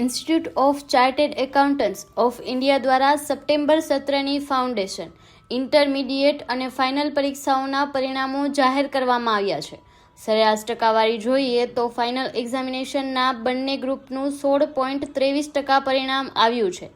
Institute of chartered accountants of India દ્વારા September સત્રની foundation intermediate અને ફાઇનલ પરીક્ષાઓના પરિણામો જાહેર કરવામાં આવ્યા છે. સરેરાશ ટકાવારી જોઈએ તો ફાઇનલ એક્ઝામિનેશનના બંને ગ્રુપનું સોળ પોઈન્ટ ત્રેવીસ ટકા પરિણામ આવ્યું છે.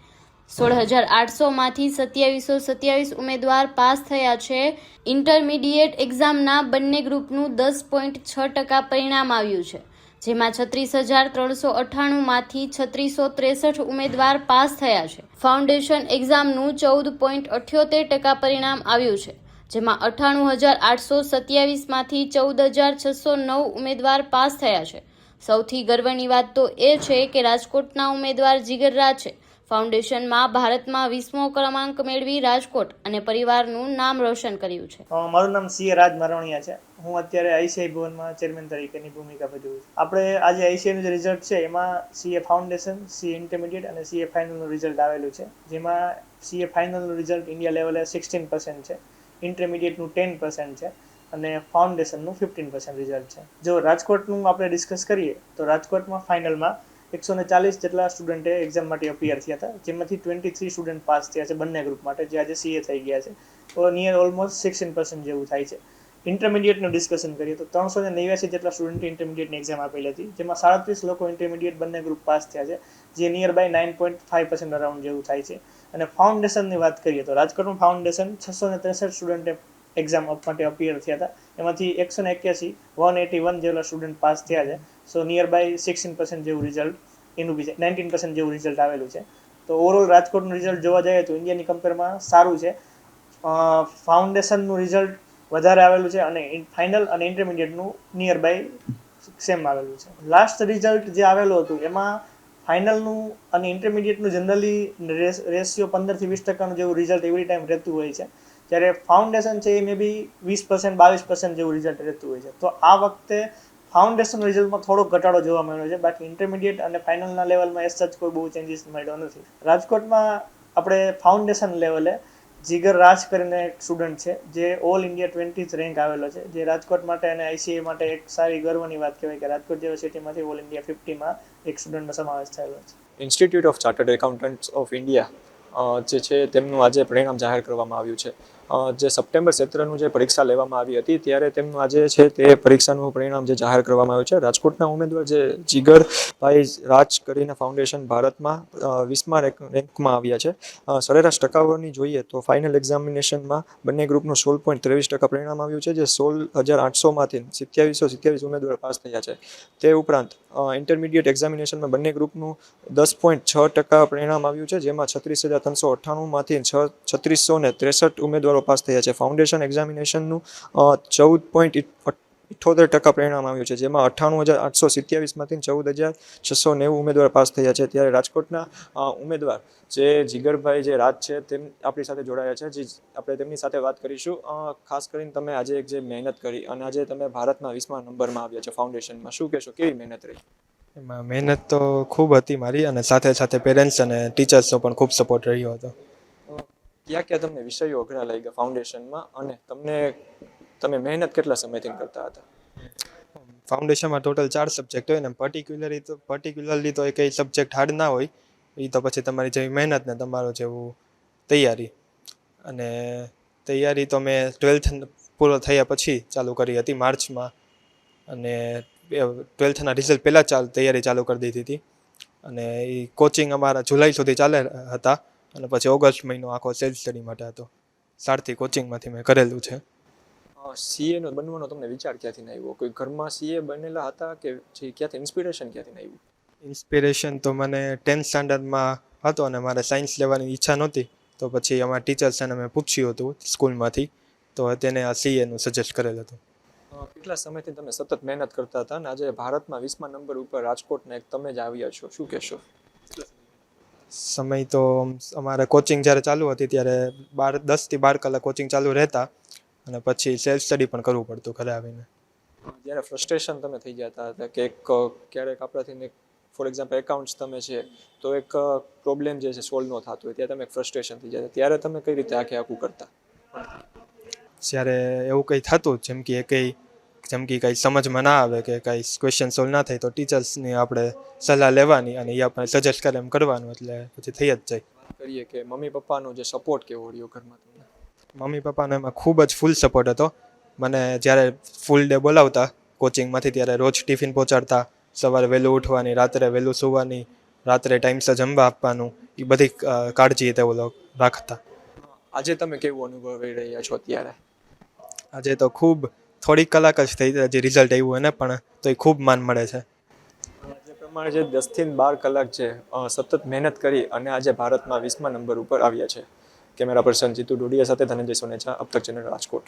સોળ હજાર આઠસોમાંથી સત્યાવીસો સત્યાવીસ ઉમેદવાર પાસ થયા છે. ઇન્ટરમીડિયેટ એક્ઝામના બંને ગ્રુપનું દસ પોઈન્ટ છ ટકા પરિણામ આવ્યું છે. જેમાં છત્રીસ હજાર ત્રણસો અઠ્ઠાણુંમાંથી છત્રીસો ત્રેસઠ ઉમેદવાર પાસ થયા છે. ફાઉન્ડેશન એક્ઝામનું ચૌદ પોઈન્ટ અઠ્યોતેર ટકા પરિણામ આવ્યું છે, જેમાં અઠ્ઠાણું હજાર આઠસો સત્યાવીસમાંથી ચૌદ હજાર છસો નવ ઉમેદવાર પાસ થયા છે. સૌથી ગર્વની વાત તો એ છે કે રાજકોટના ઉમેદવાર જીગરરા છે. ફાઉન્ડેશનમાં ભારતમાં વીસમો ક્રમાંક મેળવી રાજકોટ અને પરિવારનું નામ રોશન કર્યું છે. મારું નામ સીએ રાજ મારવણીયા છે. હું અત્યારે આઈસીઆઈ ભવનમાં ચેરમેન તરીકેની ભૂમિકા ભજવું છું. આપણે આજે આઈસીઆઈનું જે રિઝલ્ટ છે, એમાં સીએ ફાઉન્ડેશન સીએ ઇન્ટરમીડિયેટ અને સીએ ફાઇનલનું રિઝલ્ટ આવેલું છે. જેમાં સીએ ફાઇનલનું રિઝલ્ટ ઇન્ડિયા લેવલે સિક્સટીન પર્સન્ટ છે, ઇન્ટરમીડિયેટનું ટેન પર્સન્ટ છે અને ફાઉન્ડેશનનું ફિફ્ટીન પર્સન્ટ રિઝલ્ટ છે. જો રાજકોટનું આપણે ડિસ્કસ કરીએ, તો રાજકોટમાં ફાઇનલમાં એકસો ને ચાલીસ જેટલા સ્ટુડન્ટે એક્ઝામ માટે અપિયર થયા હતા. જેમાંથી ટ્વેન્ટી થ્રી સ્ટુડન્ટ પાસ થયા છે બંને ગ્રુપ માટે, જે આજે સીએ થઈ ગયા છે. તો નિયર ઓલમોસ્ટ સિક્સટીન પર્સન્ટ જેવું થાય છે. ઇન્ટરમીડિયેટનું ડિસ્કશન કરીએ તો ત્રણસો ને નેવ્યાસી જેટલા સ્ટુડન્ટે ઇન્ટરમીડિયેટની એક્ઝામ આપેલી હતી, જેમાં સાડત્રીસ લોકો ઇન્ટરમીડિયેટ બંને ગ્રુપ પાસ થયા છે, જે near by nine point five percent around જેવું થાય છે. અને ફાઉન્ડેશનની વાત કરીએ તો રાજકોટનું ફાઉન્ડેશન છસો ને ત્રેસઠ સ્ટુડન્ટે એક્ઝામ માટે અપિયર થયા હતા. એમાંથી એકસો ને એક્યાસી વન એટી વન જેટલા સ્ટુડન્ટ પાસ થયા છે. So near by sixteen percent જેવું રિઝલ્ટ એનું બી છે. નાઇન્ટીન પર્સન્ટ જેવું રિઝલ્ટ આવેલું છે. તો ઓવરઓલ રાજકોટનું રિઝલ્ટ જોવા જઈએ તો ઇન્ડિયાની કમ્પેરમાં સારું છે. ફાઉન્ડેશનનું રિઝલ્ટ વધારે આવેલું છે અને ફાઇનલ અને ઇન્ટરમીડિયેટનું નિયર બાય સેમ આવેલું છે. લાસ્ટ રિઝલ્ટ જે આવેલું હતું, એમાં ફાઇનલનું અને ઇન્ટરમીડિયેટનું જનરલી રેશિયો પંદરથી વીસ ટકાનું જેવું રિઝલ્ટ એવરી ટાઈમ રહેતું હોય છે. જ્યારે ફાઉન્ડેશન છે એ મે બી વીસ પર્સન્ટ બાવીસ પર્સન્ટ જેવું રિઝલ્ટ રહેતું હોય છે. તો આ વખતે ફાઉન્ડેશન રિઝલ્ટમાં થોડો ઘટાડો જોવા મળ્યો છે. બાકી ઇન્ટરમીડિયેટ અને ફાઇનલના લેવલમાં એસ સચ કોઈ બહુ ચેન્જીસ મળ્યો નથી. રાજકોટમાં આપણે ફાઉન્ડેશન લેવલે જીગર રાજ કરીને એક સ્ટુડન્ટ છે, જે ઓલ ઇન્ડિયા ટ્વેન્ટી રેન્ક આવેલો છે. જે રાજકોટ માટે અને આઈસીએ માટે એક સારી ગર્વની વાત કહેવાય કે રાજકોટ યુનિવર્સિટીમાંથી સિટીમાંથી ઓલ ઇન્ડિયા ફિફ્ટીમાં એક સ્ટુડન્ટનો સમાવેશ થયેલો છે. Institute of chartered accountants of India જે છે, તેમનું આજે પરિણામ જાહેર કરવામાં આવ્યું છે. જે સપ્ટેમ્બર ક્ષેત્રનું જે પરીક્ષા લેવામાં આવી હતી, ત્યારે તેમનું આજે છે તે પરીક્ષાનું પરિણામ જે જાહેર કરવામાં આવ્યું છે. રાજકોટના ઉમેદવાર જે જીગરભાઈ રાજ કરીને ફાઉન્ડેશન ભારતમાં વીસમા રેન્કમાં આવ્યા છે. સરેરાશ ટકાવરની જોઈએ તો ફાઇનલ એક્ઝામિનેશનમાં બંને ગ્રુપનું સોળ પોઈન્ટ ત્રેવીસ ટકા પરિણામ આવ્યું છે, જે સોળ હજાર આઠસોમાંથી સિત્યાવીસો સિત્યાવીસ ઉમેદવાર પાસ થયા છે. તે ઉપરાંત ઇન્ટરમીડિયેટ એક્ઝામિનેશનમાં બંને ગ્રુપનું દસ પોઈન્ટ છ ટકા પરિણામ આવ્યું છે, જેમાં છત્રીસ હજાર ત્રણસો અઠ્ઠાણુંમાંથી છ, છત્રીસો ને ત્રેસઠ ઉમેદવારો પાસ થયા છે. ફાઉન્ડેશન એક્ઝામિનેશનનું ચૌદ પોઈન્ટ અઠ્ઠોતેર ટકા પરિણામ આવ્યું છે. જેમાં અઠ્ઠાણું હજાર આઠસો સિત્યાવીસમાંથી ચૌદ હજાર છસો નેવું ઉમેદવાર પાસ થયા છે. ત્યારે રાજકોટના ઉમેદવાર જે જીગરભાઈ જે રાજ છે, તેમ આપણી સાથે જોડાયા છે. જે, આપણે તેમની સાથે વાત કરીશું. ખાસ કરીને તમે આજે એક જે મહેનત કરી અને આજે તમે ભારતમાં વીસમા નંબરમાં આવ્યા છો ફાઉન્ડેશનમાં શું કહેશો? કેવી મહેનત રહી? એમાં મહેનત તો ખૂબ હતી મારી અને સાથે સાથે પેરેન્ટ્સ અને ટીચર્સનો પણ ખૂબ સપોર્ટ રહ્યો હતો. ક્યાં ક્યાં તમને વિષયો અઘરા લાગી ગયા ફાઉન્ડેશનમાં અને તમને, તમે મહેનત કેટલા સમયથી કરતા હતા? ફાઉન્ડેશનમાં ટોટલ ચાર સબ્જેક્ટ હોય ને પર્ટિક્યુલરલી તો પર્ટિક્યુલરલી તો એ કંઈ સબ્જેક્ટ હાર્ડ ના હોય એ તો પછી તમારી જેવી મહેનત ને તમારું જેવું તૈયારી. અને તૈયારી તો મેં ટ્વેલ્થ પૂરો થયા પછી ચાલુ કરી હતી માર્ચમાં, અને ટ્વેલ્થના રિઝલ્ટ પહેલાં ચાલ, તૈયારી ચાલુ કરી દીધી હતી. અને એ કોચિંગ અમારા જુલાઈ સુધી ચાલે હતા. અને પછી ઓગસ્ટ મહિનો આખો સેલ્ફ સ્ટડી માટે હતો. સારથી કોચિંગમાંથી મેં કરેલું છે. સીએ નો બનવાનો તમને વિચાર ક્યાંથી આવ્યો? કોઈ ઘરમાં સીએ બનેલા હતા કે જે ક્યાંથી ઇન્સ્પિરેશન ક્યાંથી આવ્યું? ઇન્સ્પિરેશન તો મને ટેન્થ સ્ટાન્ડર્ડમાં હતો અને મારે સાયન્સ લેવાની ઈચ્છા નહોતી. તો પછી અમારા ટીચર્સને મેં પૂછ્યું હતું સ્કૂલમાંથી તો તેને આ સીએનું સજેસ્ટ કરેલ હતું. કેટલા સમયથી તમે સતત મહેનત કરતા હતા? અને આજે ભારતમાં વીસમા નંબર ઉપર રાજકોટના એક તમે જ આવ્યા છો. શું કહેશો? સમય તો અમારે કોચિંગ જ્યારે ચાલુ હતી ત્યારે બાર દસથી બાર કલાક કોચિંગ ચાલુ રહેતા અને પછી સેલ્ફ સ્ટડી પણ કરવું પડતું ઘરે આવીને. જ્યારે ફ્રસ્ટ્રેશન તમે થઈ જતા હતા કે એક ક્યારેક આપણાથી ફોર એક્ઝામ્પલ એકાઉન્ટ્સ તમે છે તો એક પ્રોબ્લેમ જે છે સોલ્વ ન થતું હોય ત્યારે તમે ફ્રસ્ટ્રેશન થઈ જતા. ત્યારે તમે કઈ રીતે આખે આખું કરતા? જ્યારે એવું કંઈ થતું જેમ કે એ કંઈ જેમ કે કંઈ સમજમાં ના આવે કે કંઈ ક્વેશ્ચન સોલ્વ ના થાય તો ટીચર્સની આપણે સલાહ લેવાની અને એ આપણે સજેસ્ટ કરે એમ કરવાનું એટલે પછી થઈ જ જાય. કરીએ કે મમ્મી પપ્પાનો જે સપોર્ટ કેવો રહ્યો ઘરમાં તમને? મમ્મી પપ્પાનો એમાં ખૂબ જ ફૂલ સપોર્ટ હતો. મને જ્યારે ફૂલ ડે બોલાવતા કોચિંગમાંથી ત્યારે રોજ ટિફિન પહોંચાડતા સવારે વહેલું ઉઠવાની રાત્રે વહેલું સૂવાની રાત્રે ટાઈમસર જમવા આપવાનું એ બધી કાળજી તેઓ રાખતા. આજે તમે કેવું અનુભવી રહ્યા છો અત્યારે? આજે તો ખૂબ થોડીક કલાક જ થઈ જે રિઝલ્ટ આવ્યું એને પણ તો એ ખૂબ માન મળે છે. જે પ્રમાણે જે દસથી બાર કલાક છે સતત મહેનત કરી અને આજે ભારતમાં વીસમા નંબર ઉપર આવ્યા છે. કેમેરા પર્સન જીતુ ડોડિયા સાથે ધનંજય સોનેચા અબતક ચેનલ રાજકોટ.